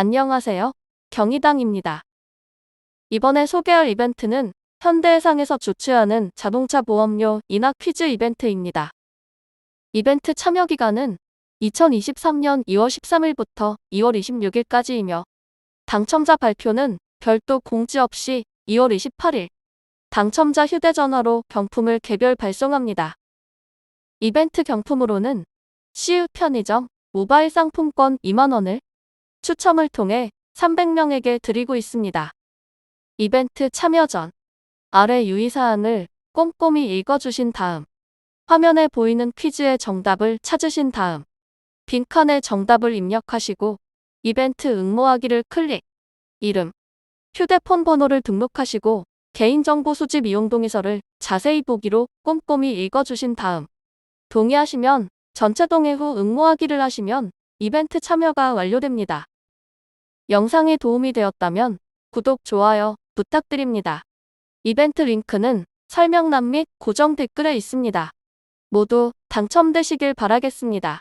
안녕하세요. 경희당입니다. 이번에 소개할 이벤트는 현대해상에서 주최하는 자동차 보험료 인하 퀴즈 이벤트입니다. 이벤트 참여 기간은 2023년 2월 13일부터 2월 26일까지이며 당첨자 발표는 별도 공지 없이 2월 28일 당첨자 휴대전화로 경품을 개별 발송합니다. 이벤트 경품으로는 CU 편의점 모바일 상품권 2만원을 추첨을 통해 300명에게 드리고 있습니다. 이벤트 참여 전 아래 유의사항을 꼼꼼히 읽어주신 다음 화면에 보이는 퀴즈의 정답을 찾으신 다음 빈칸에 정답을 입력하시고 이벤트 응모하기를 클릭 이름, 휴대폰 번호를 등록하시고 개인정보 수집 이용 동의서를 자세히 보기로 꼼꼼히 읽어주신 다음 동의하시면 전체 동의 후 응모하기를 하시면 이벤트 참여가 완료됩니다. 영상이 도움이 되었다면 구독, 좋아요 부탁드립니다. 이벤트 링크는 설명란 및 고정 댓글에 있습니다. 모두 당첨되시길 바라겠습니다.